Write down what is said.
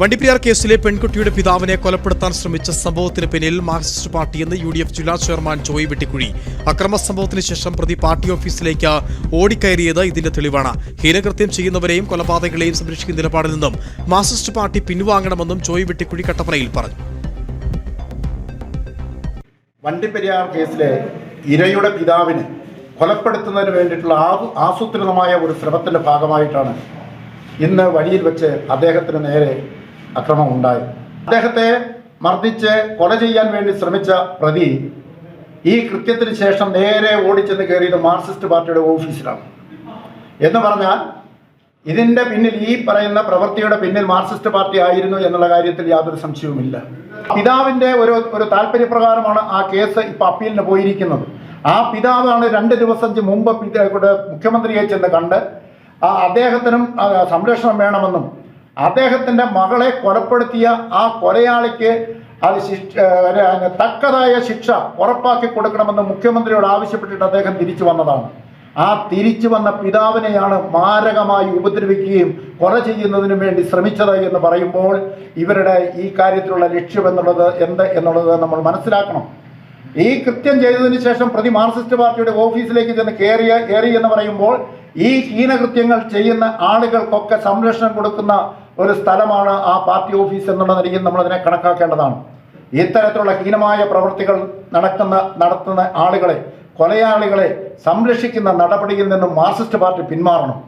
വണ്ടിപ്പെരിയാർ കേസിലെ പെൺകുട്ടിയുടെ പിതാവിനെ കൊലപ്പെടുത്താൻ ശ്രമിച്ച സംഭവത്തിന് പിന്നിൽ മാർക്സിസ്റ്റ് പാർട്ടിയെന്ന് യു ഡി എഫ് ജില്ലാ ചെയർമാൻ ജോയ് വെട്ടിക്കുഴി. അക്രമ സംഭവത്തിന് ശേഷം പ്രതി പാർട്ടി ഓഫീസിലേക്ക് ഓടിക്കയറിയത് ഇതിന്റെ തെളിവാണ്. ഹീനകൃത്യം ചെയ്യുന്നവരെയും കൊലപാതകളെയും സംരക്ഷിക്കുന്ന നിലപാടിൽ നിന്നും മാർക്സിസ്റ്റ് പാർട്ടി പിൻവാങ്ങണമെന്നും ജോയ് വെട്ടിക്കുഴി കട്ടപ്പനയിൽ പറഞ്ഞു. വണ്ടിപ്പെരിയാർ കേസിലെ ഇരയുടെ പിതാവിനെ കൊലപ്പെടുത്തുന്നതിന് വേണ്ടിയിട്ടുള്ള ആസൂത്രിതമായ ഒരു ശ്രമത്തിന്റെ ഭാഗമായിട്ടാണ് ഇന്ന് വഴിയിൽ വെച്ച് അദ്ദേഹത്തിന് നേരെ അക്രമം ഉണ്ടായി. അദ്ദേഹത്തെ മർദ്ദിച്ച് കൊല ചെയ്യാൻ വേണ്ടി ശ്രമിച്ച പ്രതി ഈ കൃത്യത്തിന് ശേഷം നേരെ ഓടിച്ചെന്ന് കയറിയത് മാർക്സിസ്റ്റ് പാർട്ടിയുടെ ഓഫീസിലാണ്. എന്ന് പറഞ്ഞാൽ ഇതിന്റെ പിന്നിൽ ഈ പറയുന്ന പ്രവൃത്തിയുടെ പിന്നിൽ മാർക്സിസ്റ്റ് പാർട്ടി ആയിരുന്നു എന്നുള്ള കാര്യത്തിൽ യാതൊരു സംശയവുമില്ല. പിതാവിന്റെ ഒരു ഒരു താല്പര്യപ്രകാരമാണ് ആ കേസ് ഇപ്പോൾ അപ്പീലിന് പോയിരിക്കുന്നത്. ആ പിതാവാണ് രണ്ട് ദിവസം മുമ്പ് മുഖ്യമന്ത്രിയെ ചെന്ന് കണ്ട് ആ അദ്ദേഹത്തിനും സംരക്ഷണം വേണമെന്നും അദ്ദേഹത്തിന്റെ മകളെ കൊലപ്പെടുത്തിയ ആ കൊലയാളിക്ക് അത് ശിക്ഷ തക്കതായ ശിക്ഷ ഉറപ്പാക്കി കൊടുക്കണമെന്ന് മുഖ്യമന്ത്രിയോട് ആവശ്യപ്പെട്ടിട്ട് അദ്ദേഹം തിരിച്ചു വന്നതാണ്. ആ തിരിച്ചു വന്ന പിതാവിനെയാണ് മാരകമായി ഉപദ്രവിക്കുകയും കൊല ചെയ്യുന്നതിന് വേണ്ടി ശ്രമിച്ചത് എന്ന് പറയുമ്പോൾ ഇവരുടെ ഈ കാര്യത്തിലുള്ള ലക്ഷ്യം എന്നുള്ളത് എന്ത് എന്നുള്ളത് നമ്മൾ മനസ്സിലാക്കണം. ഈ കൃത്യം ചെയ്തതിന് ശേഷം പ്രതി മാർക്സിസ്റ്റ് പാർട്ടിയുടെ ഓഫീസിലേക്ക് ചെന്ന് കയറിയ കയറി എന്ന് പറയുമ്പോൾ ഈ ഹീനകൃത്യങ്ങൾ ചെയ്യുന്ന ആളുകൾക്കൊക്കെ സംരക്ഷണം കൊടുക്കുന്ന ഒരു സ്ഥലമാണ് ആ പാർട്ടി ഓഫീസ് എന്നുള്ള നിലയിൽ നമ്മൾ അതിനെ കണക്കാക്കേണ്ടതാണ്. ഇത്തരത്തിലുള്ള ഹീനമായ പ്രവൃത്തികൾ നടക്കുന്ന നടത്തുന്ന ആളുകളെ കൊലയാളികളെ സംരക്ഷിക്കുന്ന നടപടിയിൽ നിന്നും മാർക്സിസ്റ്റ് പാർട്ടി പിന്മാറണം.